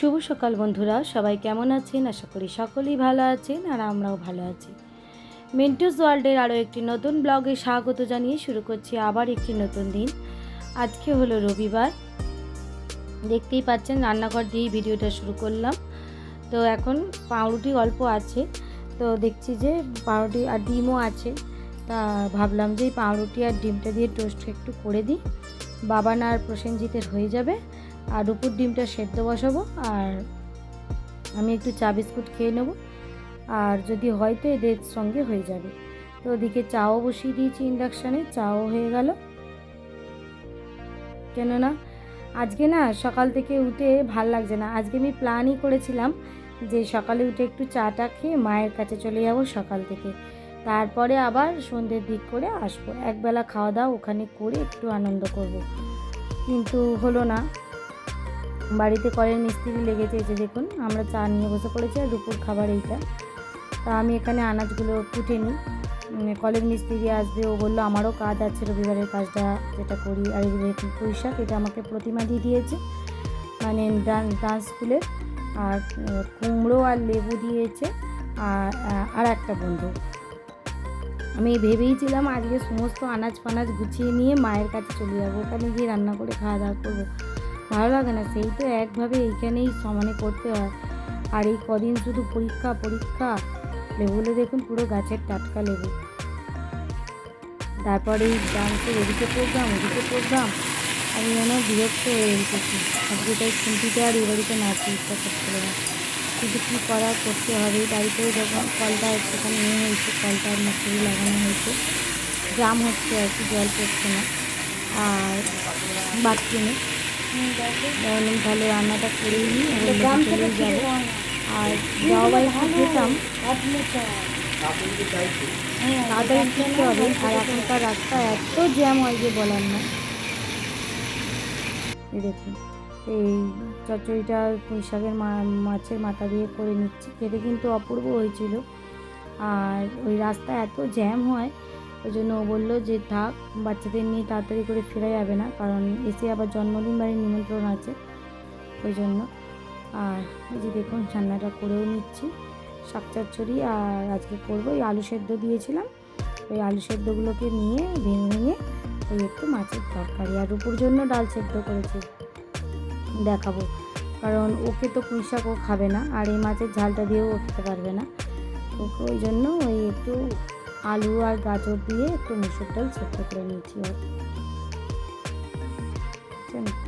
শুভ সকাল বন্ধুরা, সবাই কেমন আছেন? আশা করি সকলেই ভালো আছেন আর আমরাও ভালো আছি। মিন্টুস ওয়ার্ল্ডের আরও একটি নতুন ব্লগে স্বাগত জানিয়ে শুরু করছি আবার একটি নতুন দিন। আজকে হলো রবিবার। দেখতেই পাচ্ছেন রান্নাঘর দিয়েই ভিডিওটা শুরু করলাম। তো এখন পাউরুটি অল্প আছে। তো দেখছি যে পাউরুটি আর ডিমও আছে। তা ভাবলাম যে পাউরুটি আর ডিমটা দিয়ে টোস্ট একটু করে দিই। বাবা না আর প্রসেনজিতের হয়ে যাবে। আর উপর ডিমটা সেদ্ধ বসাবো আর আমি একটু চা বিস্কুট খেয়ে নেব। আর যদি হয় তো এদের সঙ্গে হয়ে যাবে। তো ওদিকে চাও বসিয়ে দিয়েছি ইন্ডাকশানে চাও হয়ে গেল। কেননা আজকে না সকাল থেকে উঠে ভালো লাগছে না। আজকে আমি প্ল্যানই করেছিলাম যে সকালে উঠে একটু চাটা খেয়ে মায়ের কাছে চলে যাব সকাল থেকে। তারপরে আবার সন্ধ্যের দিক করে আসব। একবেলা খাওয়া দাওয়া ওখানে করে একটু আনন্দ করব। কিন্তু হলো না। বাড়িতে কলের মিস্ত্রি লেগেছে যে দেখুন, আমরা চা নিয়ে বসে পড়েছি আর দুপুর খাবার এইটা। তা আমি এখানে আনাজগুলো কুটে নিই। কলের মিস্ত্রি আসবে, ও বলল, আমারও কাজ আছে, রবিবারের কাজটা যেটা করি। আর পুঁই এটা আমাকে প্রতিমা দিয়ে দিয়েছে মানে ডান্স স্কুলের আর কুমড়ো আর লেবু দিয়েছে, আর আর একটা বন্ধু। আমি ভেবেইছিলাম আজকে সমস্ত আনাজ ফানাজ গুছিয়ে নিয়ে মায়ের কাছে চলে যাব। ওখানে গিয়ে রান্না করে খাওয়া দাওয়া করব। ভালো লাগে না। সেই তো একভাবে এইখানেই সমানে করতে হয়। আর এই কদিন শুধু পরীক্ষা পরীক্ষা। লেবুগুলো দেখুন পুরো গাছের টাটকা লেবু। তারপরে এই ডান্সের এদিকে প্রোগ্রাম ওদিকে প্রোগ্রাম আমি যেন বিরক্ত হয়ে উঠেছি। আজকে তাই আর এ বাড়িতে নাচতে ইচ্ছা করছিল না। কিন্তু কী করা করতে হবে। বাড়িতে যখন কলটা একটুখানি ইয়ে হয়েছে কলটার মশারি লাগানো হয়েছে। জাম হচ্ছে আর কি, জল পড়ছে না। আর বাথরুমে। তাহলে তাহলে রান্নাটা করেই নিই চলেই যাব। আর যাওয়া বাড়িতে যেতাম। তাড়াতাড়ি হবে। আর এখনকার রাস্তা এত জ্যাম হয় যে বলার না এই দেখুন এই চচ্চড়িটা পুঁই শাকের মা- মাছের মাথা দিয়ে করে নিচ্ছি। খেতে কিন্তু অপূর্ব হয়েছিল। আর ওই রাস্তা এত জ্যাম হয় ওই জন্য ও বলল যে, থাক, বাচ্চাদের নিয়ে তাড়াতাড়ি করে ফেরা যাবে না, কারণ এসে আবার জন্মদিন বাড়ির নিমন্ত্রণ আছে ওই জন্য। আর এই যে দেখুন, রান্নাটা করেও নিচ্ছি, শাক চচ্চড়ি আর আজকে করব। ওই আলু সেদ্ধ দিয়েছিলাম, ওই আলু সেদ্ধগুলোকে নিয়ে ভেঙে ভেঙে ওই একটু মাছের তরকারি আর উপর জন্য ডাল সেদ্ধ করেছি, দেখাবো। কারণ ওকে তো পুঁই শাক ও খাবে না, আর এই মাছের ঝালটা দিয়েও ও খেতে পারবে না। ওকে ওই জন্য ওই একটু আলু আর গাজর দিয়ে একটু মুসুর ডাল সেদ্ধ করে নিয়েছি?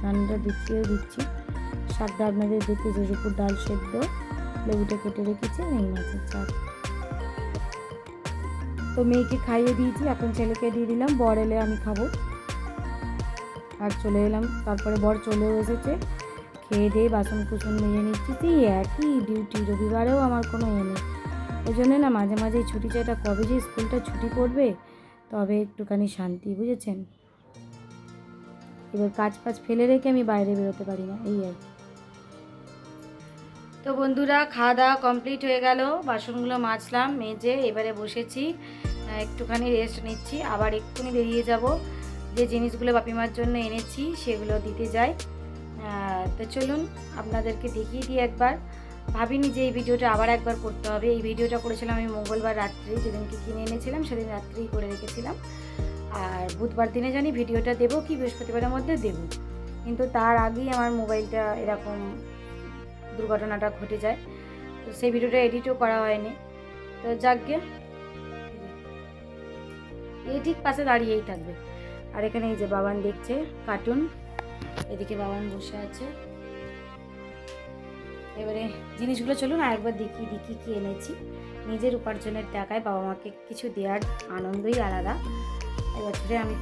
রান্নাটা দেখিয়েও দিচ্ছি। শাকটা আপনাদের দেখে যে উপর ডাল সেদ্ধ, লেবুটা কেটে রেখেছি এই মাছের ঝাল তো মেয়েকে খাইয়ে দিয়েছি, এখন ছেলেকে দিয়ে দিলাম, বর এলে আমি খাব। আর চলে এলাম, তারপরে বর চলেও এসেছে। খেয়ে দিয়ে বাসন কুসন মেজে নিচ্ছি। সেই একই ডিউটি রবিবারেও আমার কোনো এ নেই। ওই জন্য না মাঝে মাঝে ছুটি চাইটা, কবে যে স্কুলটা ছুটি পড়বে, তবে একটুখানি শান্তি, বুঝেছেন? এবার কাজ ফাজ ফেলে রেখে আমি বাইরে বেরোতে পারি না, এই আর। তো বন্ধুরা খাওয়া দাওয়া কমপ্লিট হয়ে গেল, বাসনগুলো মাজলাম, মেজে এবারে বসেছি একটুখানি রেস্ট নিচ্ছি, আবার এক্ষুনি বেরিয়ে যাব। যে জিনিসগুলো বাপিমার জন্য এনেছি, সেগুলো দিতে যাই। তো চলুন, আপনাদেরকে দেখিয়ে দিই একবার। ভাবিনি যে এই ভিডিওটা আবার একবার করতে হবে। এই ভিডিওটা করেছিলাম আমি মঙ্গলবার রাত্রি, যেদিনকে কিনে এনেছিলাম সেদিন রাত্রেই করে রেখেছিলাম। আর বুধবার দিনে জানি ভিডিওটা দেবো কি বৃহস্পতিবারের মধ্যে দেবো। কিন্তু তার আগেই আমার মোবাইলটা এরকম দুর্ঘটনাটা ঘটে যায়। তো সেই ভিডিওটা এডিটও করা হয়নি। তো যাকগে। এই ঠিক পাশে দাঁড়িয়েই থাকবে। আর এখানে এই যে বাবান দেখছে, কার্টুন। এদিকে বাবান বসে আছে। এবারে জিনিসগুলো চলুন আরেকবার দেখিয়ে দেখি দেখি কি এনেছি নিজের উপার্জনের টাকায় বাবা মাকে কিছু দেওয়ার আনন্দই আলাদা। এবছরে আমি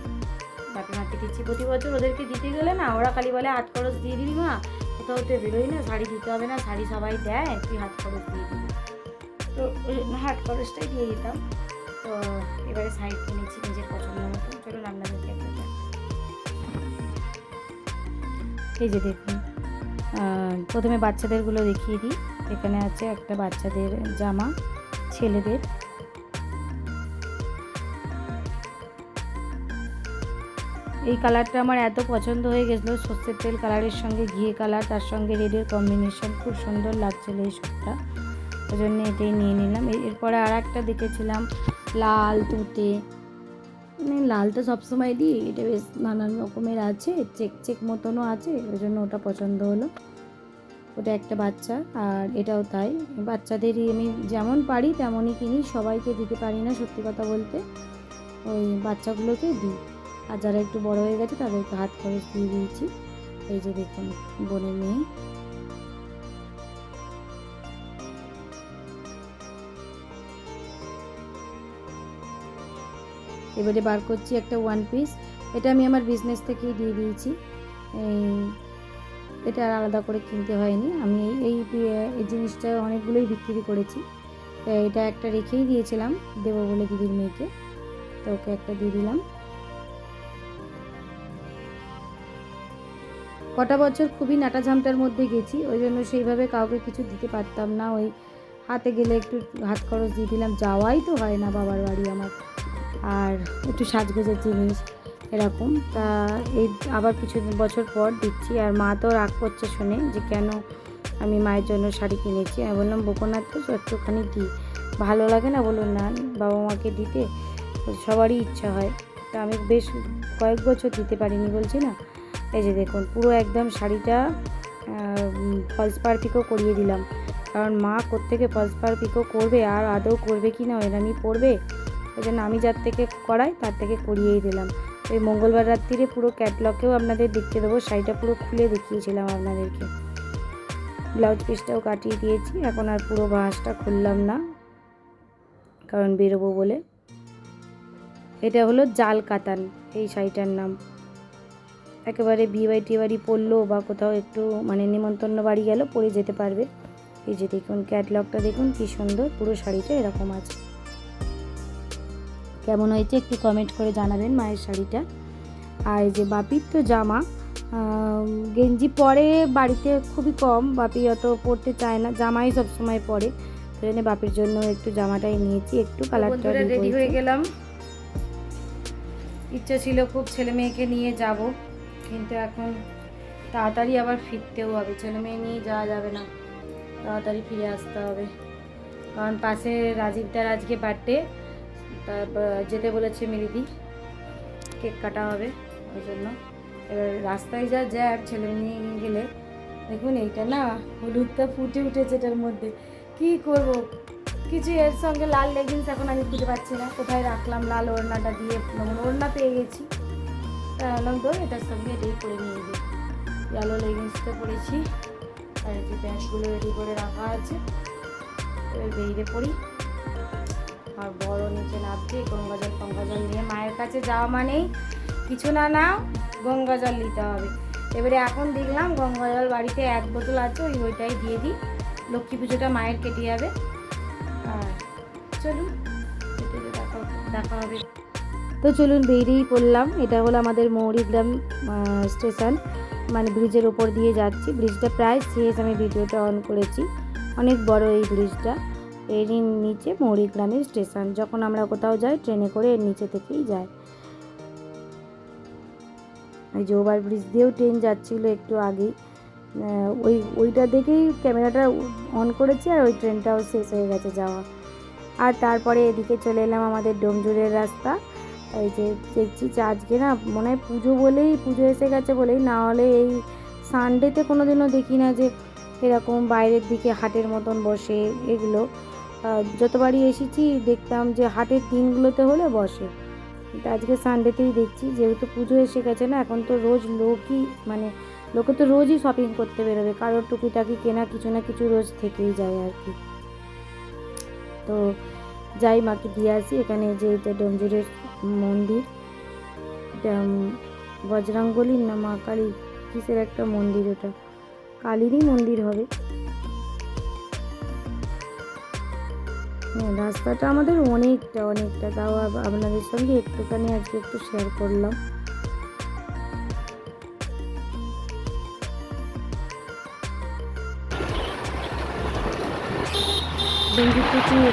বাপি মাকে দিচ্ছি। প্রতি বছর ওদেরকে দিতে গেলে না, ওরা খালি বলে হাত খরচ দিয়ে দিবি মা, কোথাও তো বেরোই না, শাড়ি দিতে হবে না, শাড়ি সবাই দেয়, তুই হাত খরচ দিয়ে দিবি। তো হাত খরচটাই দিয়ে দিতাম। তো এবারে শাড়ি কিনেছি নিজের পছন্দ মতো। চলুন আপনাদেরকে একটা। এই যে দেখুন প্রথমে বাচ্চাদেরগুলো দেখিয়ে দিই। এখানে আছে একটা বাচ্চাদের জামা, ছেলেদের। এই কালারটা আমার এত পছন্দ হয়ে গেছিল, সর্ষের তেল কালারের সঙ্গে, ঘিয়ে কালার, তার সঙ্গে রেডের কম্বিনেশন খুব সুন্দর লাগছিল এই শ্যুটটা ওই জন্য এটাই নিয়ে নিলাম। এরপরে আর একটা দেখেছিলাম, লাল, তুতে। মানে লাল তো সবসময় দিই, এটা বেশ নানান রকমের আছে, চেক চেক মতনও আছে, ওই জন্য ওটা পছন্দ হলো। ওটা একটা বাচ্চা, আর এটাও তাই। বাচ্চাদেরই আমি যেমন পারি তেমনই কিনি, সবাইকে দিতে পারি না সত্যি কথা বলতে। ওই বাচ্চাগুলোকে দিই। আর যারা একটু বড় হয়ে গেছে তাদেরকে হাত খরচ দিয়ে দিয়েছি। এই যে দেখুন, বোনের মেয়ে। এবারে বার করছি একটা ওয়ান পিস এটা আমি আমার বিজনেস থেকেই দিয়ে দিয়েছি। এটা আর আলাদা করে কিনতে হয়নি। আমি এই, এই- জিনিসটা অনেকগুলোই বিক্রি করেছি। এটা একটা রেখেই দিয়েছিলাম দেবো বলে দিদির মেয়েকে। তো ওকে একটা দিয়ে দিলাম। কটা বছর খুবই নাটা ঝামটার মধ্যে গেছি। ওই জন্য সেইভাবে কাউকে কিছু দিতে পারতাম না। ওই হাতে গেলে একটু হাত খরচ দিয়ে দিলাম। যাওয়াই তো হয় না বাবার বাড়ি আমার। আর একটু সাজগোজের জিনিস এরকম। তা এই আবার কিছু বছর পর দিচ্ছি। আর মা তো রাগ করছে শুনে যে কেন আমি মায়ের জন্য শাড়ি কিনেছি। আমি বললাম বকনাথ তো একটুখানি দিই। ভালো লাগে না বলুন না, বাবা মাকে দিতে সবারই ইচ্ছা হয়। তা আমি বেশ কয়েক বছর দিতে পারিনি বলছি না? এই যে দেখুন, পুরো একদম শাড়িটা ফলস পার করিয়ে দিলাম। কারণ মা কোত্থেকে ফলস পার করবে আর আদৌ করবে কি না এরমই পড়বে। ওই জন্য আমি যার থেকে করাই, তার থেকে করিয়েই দিলাম। এই মঙ্গলবার রাত্রিরে পুরো ক্যাটলগেও আপনাদের দেখতে দেবো, শাড়িটা পুরো খুলে দেখিয়েছিলাম আপনাদেরকে। ব্লাউজ পিসটাও কাটিয়ে দিয়েছি, এখন আর পুরো বাঁশটা খুললাম না, কারণ বেরোবো বলে। এটা হলো জাল কাতান, এই শাড়িটার নাম। একেবারে বিয়ে বাড়ি টিয়ে বাড়ি পড়ল বা কোথাও একটু মানে নিমন্ত্রণ বাড়ি গেল, পরে যেতে পারবে। এই যে দেখুন ক্যাটলগটা দেখুন, কি সুন্দর, পুরো শাড়িটা এরকম আছে। কেমন হয়েছে একটু কমেন্ট করে জানাবেন মায়ের শাড়িটা। আর যে বাপির তো জামা গেঞ্জি পরে বাড়িতে খুবই কম বাপি অত পরতে চায় না জামাই সবসময় পরে। সেই জন্য বাপির জন্য একটু জামাটাই নিয়েছি একটু কালারটা রেডি হয়ে গেলাম। ইচ্ছা ছিল খুব ছেলে মেয়েকে নিয়ে যাব কিন্তু এখন তাড়াতাড়ি আবার ফিরতেও হবে। ছেলে মেয়ে নিয়ে যাওয়া যাবে না তাড়াতাড়ি ফিরে আসতে হবে। কারণ পাশে রাজীবদার আজকে বার্থডে তারপর যেতে বলেছে মিলিদি, কেক কাটা হবে, ওই জন্য। এবার রাস্তায় যা জ্যাক ছেলে নিয়ে গেলে, দেখুন এইটা না, হলুদটা ফুটে উঠেছে এটার মধ্যে। কি করব? কিছু এর সঙ্গে লাল লেগিংস এখন আমি খুঁজে পাচ্ছি না। কোথায় রাখলাম লাল ওড়নাটা দিয়ে? ওড়না পেয়ে গেছি। তা বললাম তো, এটার সঙ্গে এটাই করে নিয়ে যাই লালো লেগিংসটা পরেছি। আর যে প্যান্টগুলো রেডি করে রাখা আছে। এবার বেরিয়ে পড়ি। আর বড় নিচে নামছে গঙ্গা জল গঙ্গা জল নিয়ে। মায়ের কাছে যাওয়া মানেই কিছু না নাও গঙ্গা জল নিতে হবে। এবারে এখন দেখলাম গঙ্গা জল বাড়িতে এক বোতল আছে, ওই ওইটাই দিয়ে দিই। লক্ষ্মী পুজোটা মায়ের কেটে যাবে। আর চলুন দেখা হবে তো চলুন বেরিয়েই পড়লাম। এটা হলো আমাদের মৌরিগ্রাম স্টেশন। মানে ব্রিজের ওপর দিয়ে যাচ্ছি। ব্রিজটা প্রায় শেষ আমি ভিডিওটা অন করেছি। অনেক বড় এই ব্রিজটা। এরই নিচে মৌরিগ্রামের স্টেশন, যখন আমরা কোথাও যাই, ট্রেনে করে এর নিচে থেকেই যাই এই যে ওভার ব্রিজ দিয়েও ট্রেন যাচ্ছিল একটু আগেই। ওই, ওইটা দেখেই ক্যামেরাটা অন করেছি আর ওই ট্রেনটাও শেষ হয়ে গেছে যাওয়া। আর তারপরে এদিকে চলে এলাম আমাদের ডোমজুরের রাস্তা। এই যে দেখছি আজকে না মনে হয় পুজো বলেই পুজো এসে গেছে বলেই, না হলে এই সানডেতে কোনো দিনও দেখি না যে এরকম বাইরের দিকে হাটের মতন বসে এগুলো। যতবারই এসেছি, দেখতাম যে হাটের দিনগুলোতে হলে বসে। কিন্তু আজকে সানডেতেই দেখছি, যেহেতু পুজো এসে গেছে না, এখন তো রোজ লোকই মানে লোকে তো রোজই শপিং করতে বেরোবে। কারোর টুকিটাকি কেনা কিছু না কিছু রোজ থেকেই যায় আর কি। তো যাই, মাকে দিয়ে আসি। এখানে যে এটা ডোমজুরের মন্দির। বজরাঙ্গলির না, মা কালী কিসের একটা মন্দির ওটা? কালীরই মন্দির হবে। রাস্তাটা আমাদের অনেকটা অনেকটা। তাও আপনাদের সঙ্গে একটুখানি আজকে একটু শেয়ার করলাম।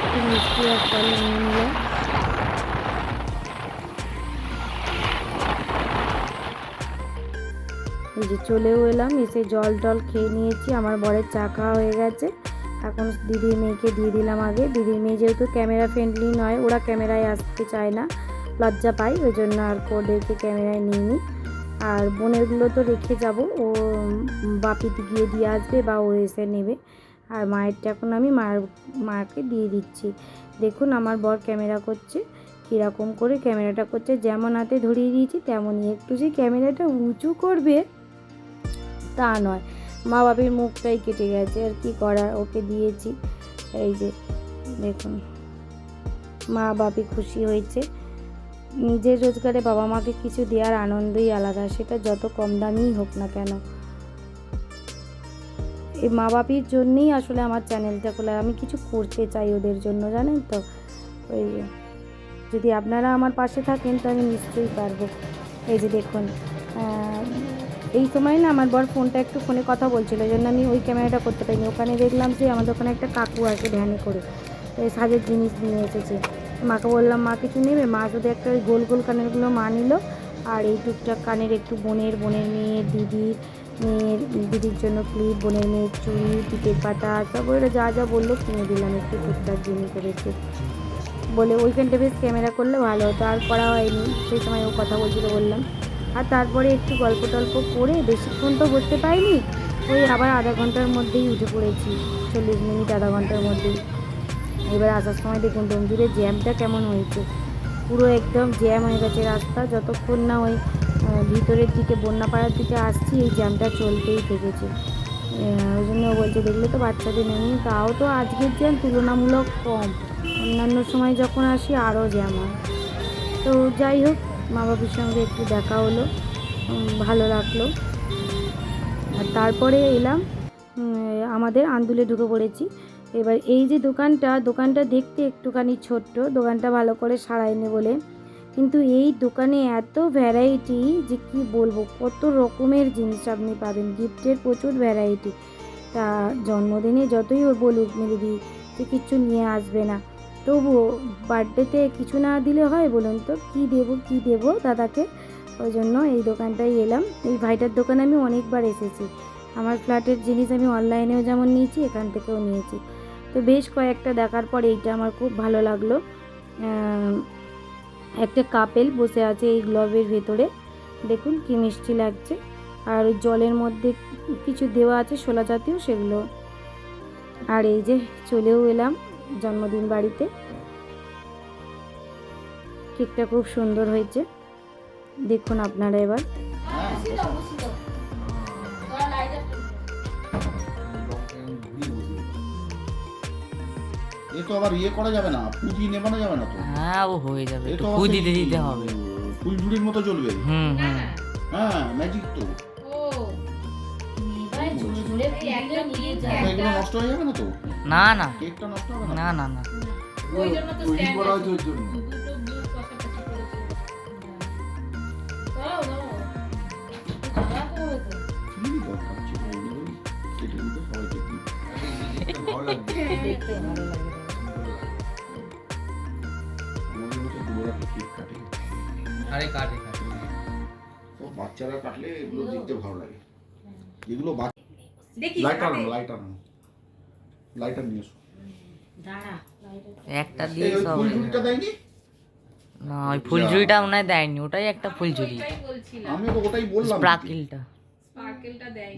একটু মিষ্টি আর নিয়ে এই যে চলেও এলাম, এসে জল টল খেয়ে নিয়েছি। আমার বরের চা খাওয়া হয়ে গেছে। এখন দিদির মেয়েকে দিয়ে দিলাম আগে। দিদির মেয়ে যেহেতু ক্যামেরা ফ্রেন্ডলি নয়, ওরা ক্যামেরায় আসতে চায় না, লজ্জা পাই ওই জন্য আর ওদেরকে ক্যামেরায় নিয়ে নিই আর বোনেরগুলো তো রেখে যাব, ও বাপিতে গিয়ে দিয়ে আসবে বা ও এসে নেবে। আর মায়েরটা এখন আমি মায়ের মাকে দিয়ে দিচ্ছি। দেখুন আমার বর ক্যামেরা করছে, কীরকম করে ক্যামেরাটা করছে, যেমন হাতে ধরিয়ে দিয়েছি, তেমনই একটু যে ক্যামেরাটা উঁচু করবে, তা নয়। মা বাবির মুখটাই কেটে গেছে, আর কি করার? ওকে দিয়েছি। এই যে, দেখুন, মা বাপি খুশি হয়েছে। নিজের রোজগারে বাবা মাকে কিছু দেওয়ার আনন্দই আলাদা, সেটা যত কম দামিই হোক না কেন। এই মা বাপির জন্যই আসলে আমার চ্যানেলটা খোলা। আমি কিছু করতে চাই ওদের জন্য, জানেন তো? ওই যদি আপনারা আমার পাশে থাকেন তো আমি নিশ্চয়ই পারব। এই যে, দেখুন এই সময় না আমার বর ফোনটা একটু ফোনে কথা বলছিল জন্য আমি ওই ক্যামেরাটা করতে পারিনি। ওখানে দেখলাম যে আমাদের ওখানে একটা কাকু আছে ভ্যানে করে সাজের জিনিস নিয়ে এসেছে। মাকে বললাম, মা কিছু নেবে? মা শুধু একটা ওই গোল গোল কানেরগুলো মা নিল, আর এই টুকটাক কানের একটু বোনের বোনের মেয়ের, দিদির মেয়ের, দিদির জন্য ক্লিপ, বোনের মেয়ের চুড়ি পিঠের পাতা ওরা যা যা বলল কিনে দিলাম একটু টুকটাক জিনিস রেখে বলে ওইখানটা বেশ ক্যামেরা করলে ভালো হতো, আর করা হয়নি। সেই সময় ও কথা বলছিল, বললাম আর তারপরে একটু গল্প টল্প করে বেশিক্ষণ তো বসতে পাইনি ওই আবার আধা ঘণ্টার মধ্যেই উঠে পড়েছি, চল্লিশ মিনিট, আধা ঘণ্টার মধ্যেই। এবার আসার সময় দেখুন ডোমজুড়ে জ্যামটা কেমন হয়েছে। পুরো একদম জ্যাম হয়ে গেছে রাস্তা, যতক্ষণ না ওই ভিতরের দিকে বন্যাপাড়ার দিকে আসছি, এই জ্যামটা চলতেই থেকেছে। ওই জন্য বলছে, দেখলে তো বাচ্চাদের নেই তাও তো আজকের জ্যাম তুলনামূলক কম। অন্যান্য সময় যখন আসি, আরও জ্যাম হয়। তো যাই হোক মা বাবার সঙ্গে একটু দেখা হলো ভালো লাগল। আর তারপরে এলাম আমাদের আন্দুলে ঢুকে পড়েছি। এবার এই যে দোকানটা দোকানটা দেখতে একটুখানি ছোট্ট, দোকানটা ভালো করে সারায়নি বলে। কিন্তু এই দোকানে এত ভ্যারাইটি যে কি বলব, কত রকমের জিনিস আপনি পাবেন। গিফটের প্রচুর ভ্যারাইটি তা জন্মদিনে যতই ওর বলুক মেরিদি যে কিচ্ছু নিয়ে আসবে না। তবুও বার্থডেতে কিছু না দিলে হয় বলুন তো? কি দেবো কি দেবো দাদাকে? ওই জন্য এই দোকানটায় এলাম। এই ভাইটার দোকানে আমি অনেকবার এসেছি। আমার ফ্ল্যাটের জিনিস আমি অনলাইনেও যেমন নিয়েছি, এখান থেকেও নিয়েছি। তো বেশ কয়েকটা দেখার পর এইটা আমার খুব ভালো লাগল। একটা কাপেল বসে আছে এই গ্লবের ভেতরে। দেখুন কি মিষ্টি লাগছে। আর ওই জলের মধ্যে কিছু দেওয়া আছে শোলা জাতীয় সেগুলো। আর এই যে চলেও এলাম। জন্মদিন বাড়িতে। কেকটা খুব সুন্দর হয়েছে। দেখুন আপনারা এবার। এ তো আবার ইয়ে করা যাবে না পুঁজি নেবানো যাবে না তো। হ্যাঁ ও হয়ে যাবে। একটু দিতে দিতে হবে। ফুলঝুড়ির মতো চলবে হুম হুম। হ্যাঁ ম্যাজিক তো। এগুলো নষ্ট হয়ে যাবে না তো? না না। কেকটা নষ্ট হবে না? না ওই জন্য তো করা হয়েছে জন্য। দেখতে ভালো লাগে আরে কাটে কাটে। বাচ্চারা কাটলে এগুলো দেখতে ভালো লাগে। এগুলো দেখি লাইটার হাতে। লাইটার লাইটার নিয়ে এসো দাঁড়া। একটা দিয়ে সব ফুলঝুড়িটা দেয়নি? না ওই ফুলঝুরিটা হয় দেয়নি ওটাই একটা ফুলঝুরি আমি তো ওটাই বললাম। স্প্রাকিলটা। স্পার্কেলটা দেয়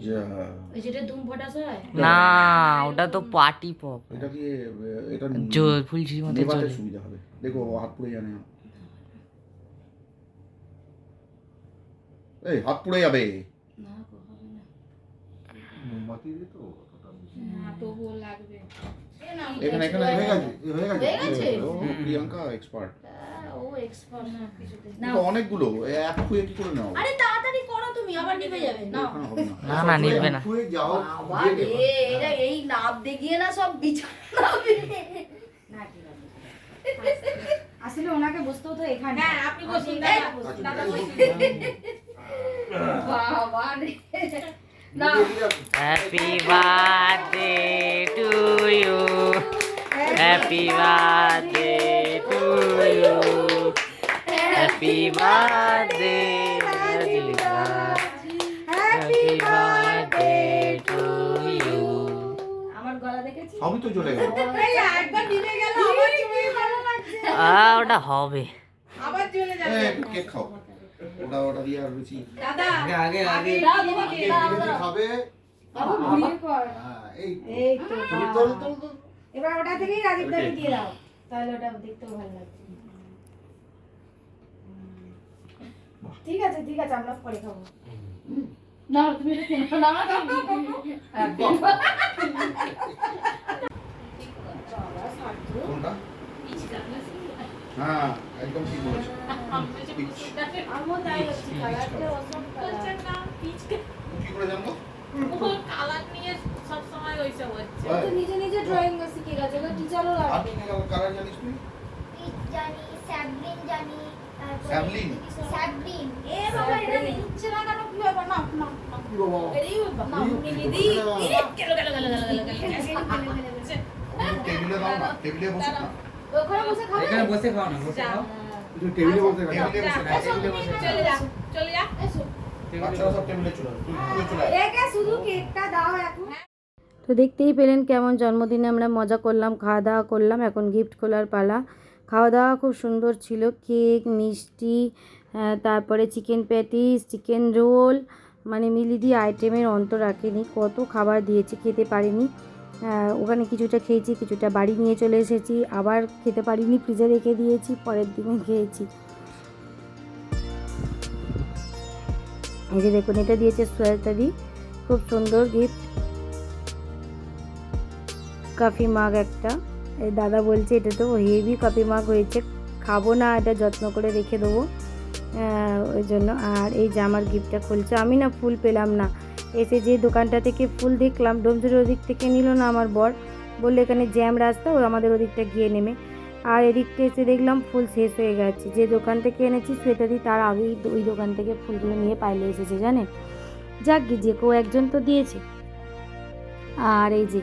ওই যেটা ধুম ফটাস হয়? না ওটা তো পার্টি পপ। এটা দিয়ে এটা ফুলঝুরির মধ্যে সুবিধা হবে। দেখো ও হাত পুড়ে জানে এই হাত পুড়ে যাবে। মোমবাতি দিয়ে তো না তবুও লাগবে। এখানে এখানে হয়ে গেছে হয়ে গেছে। হয়ে গেছে? ও প্রিয়াঙ্কা এক্সপার্ট ও এক্সপার্ট না কিছুতে। তো অনেকগুলো এক খুঁয়ে কি করে নাও? আরে তাড়াতাড়ি করো তুমি আবার নিভে যাবে না। না না না নিবে না। খুঁয়ে যাও বাবা দিয়ে রে, দেবে। এটা এই নাপ দেখিয়ে না সব বিছানা না ঠিক আছে আসলে ওনাকে বসতেও তো এখানে। হ্যাঁ আপনি বসুন দাদা আচ্ছা, দাদা বসুন। বাবা রে। Happy birthday to you happy birthday to you happy birthday happy birthday to you আমার গলা দেখেছি আমি তো চলে গেল একবার গেল। আমার ভালো লাগছে। আ ওটা হবে। আবার চলে যাবে। হ্যাঁ, কেক খাও। ওটা ওটা দিয়ে আর বেশি দাদা আগে আগে দাও তোমাকে খাবে? বাবু ঘুরিয়ে কর হ্যাঁ, এই তো। এই তো। তোল, তোল, তোল। এবার ওটা থেকেই রাজীব দাকে দিয়ে দাও। তাহলে ওটা দেখতেও ভালো লাগছে। ঠিক আছে ঠিক আছে আমরা পরে খাব। না তুমি এটা কেন না কোনটা? হ্যাঁ। একদম ঠিক বলেছ। আমিও তাই হচ্ছে কালারটা অসম কালার। কি করে জানব? কালার নিয়ে সব সময় ওইসব হচ্ছে। তো নিজে নিজে ড্রয়িং শিখে গেছে ওকে টিচারও আর লাগবে কি কালার জানিস তুই? পিচ জানি স্যাবলিন জানি স্যাবলিন? স্যাবলিন এ বাবা এটা নিচ্ছে না কেন কি ব্যাপার? না না না। কি বাবা? এই বাবা না এই, নিয়ে কি দিই করে না? গেল গেল গেল গেল গেল টেবিলে দাও না টেবিলে বসে না। ওখানে বসে খাবে? এখানে বসে খাও না বসে খাও। টেবিলে টেবিলে বসে খাও টেবিলে বসে খাও। চলে যা চলে যা এসো। বাচ্চারা সব টেবিলে চলে তুই তুই চলে আয়। একে শুধু কেকটা দাও এখন। তো দেখতেই পেলেন কেমন জন্মদিনে আমরা মজা করলাম খাওয়া দাওয়া করলাম এখন গিফট খোলার পালা। খাওয়া দাওয়া খুব সুন্দর ছিল কেক মিষ্টি তারপরে চিকেন প্যাটিস চিকেন রোল মানে মিলিদি আইটেমের অন্ত রাখেনি। কত খাবার দিয়েছি খেতে পারিনি। ওখানে কিছুটা খেয়েছি কিছুটা বাড়ি নিয়ে চলে এসেছি। আবার খেতে পারিনি ফ্রিজে রেখে দিয়েছি পরের দিনে খেয়েছি। এই যে দেখুন এটা দিয়েছে সোয়েটারি। খুব সুন্দর গিফট কফি মাগ একটা। এই দাদা বলছে এটা তো হেভি কফি মাগ হয়েছে। খাব না এটা যত্ন করে রেখে দেবো। আহ, ওই জন্য। আর এই যে আমার গিফটটা খুলছে। আমি না ফুল পেলাম না। এসে যে দোকানটা থেকে ফুল দেখলাম ডোমজুর ওদিক থেকে নিল না আমার বর। বলল, এখানে জ্যাম রাস্তা, ও আমাদের ওদিকটা গিয়ে নেমে। আর এদিকটা এসে দেখলাম ফুল শেষ হয়ে গেছে। যে দোকান থেকে এনেছি সোয়েটারি তার আগেই ওই দোকান থেকে ফুলগুলো নিয়ে পাইলে এসেছে, জানেন? যাক গিয়ে যে কেউ একজন তো দিয়েছে। আর এই যে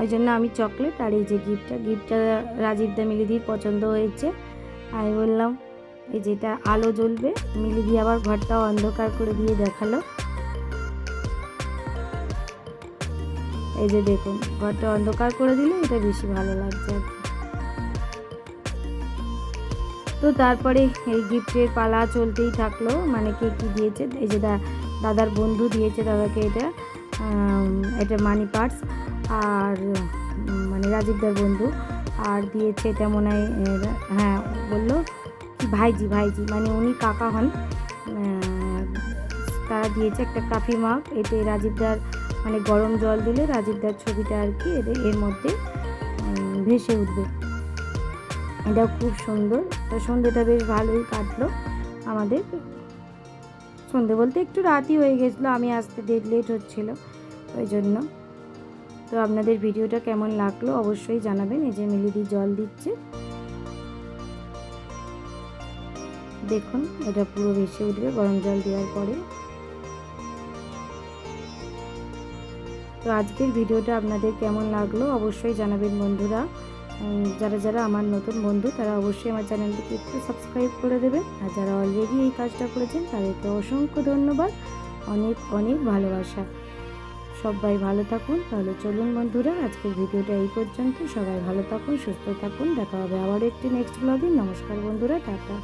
ওই জন্য আমি চকলেট আর এই যে গিফটটা গিফটটা রাজীব দা মিলিদির পছন্দ হয়েছে। আমি বললাম, এই যেটা আলো জ্বলবে মিলিদি আবার ঘরটা অন্ধকার করে দিয়ে দেখাল। এই যে দেখুন, ঘরটা অন্ধকার করে দিলে এটা বেশি ভালো লাগছে আর তো তারপরে এই গিফটের পালা চলতেই থাকল মানে কে কী দিয়েছে, এই যে দাদার বন্ধু দিয়েছে দাদাকে এটা এটা মানি পার্স আর মানে রাজীবদার বন্ধু, আর দিয়েছে এটা মনে হয় হ্যাঁ বলল ভাইজি ভাইজি মানে উনি কাকা হন তারা দিয়েছে একটা কাফি মাগ এতে রাজীবদার মানে গরম জল দিলে রাজীবদার ছবিটা আর কি এদের এর মধ্যে ভেসে উঠবে। এটা খুব সুন্দর। তো সন্ধ্যেটা বেশ ভালোই কাটলো আমাদের। সন্ধে বলতে একটু রাতই হয়ে গেছিল, আমি আসতে দেরি, লেট হচ্ছিল, ওই জন্য। তো আপনাদের ভিডিওটা কেমন লাগল অবশ্যই জানাবেন। এই যে মিলিদি জল দিচ্ছে। দেখুন, এটা পুরো ভেসে উঠবে গরম জল দেওয়ার পরে। তো আজকের ভিডিওটা আপনাদের কেমন লাগল অবশ্যই জানাবেন বন্ধুরা। যারা যারা আমার নতুন বন্ধু, তারা অবশ্যই আমার চ্যানেলটিকে একটু সাবস্ক্রাইব করে দেবেন। আর যারা অলরেডি এই কাজটা করেছেন, তাদেরকে অসংখ্য ধন্যবাদ। অনেক অনেক ভালোবাসা। সবাই ভালো থাকুন। তাহলে চলুন বন্ধুরা, আজকের ভিডিওটা এই পর্যন্ত। সবাই ভালো থাকুন, সুস্থ থাকুন। দেখা হবে আবার একটি নেক্সট ব্লগে নমস্কার বন্ধুরা, টাটা।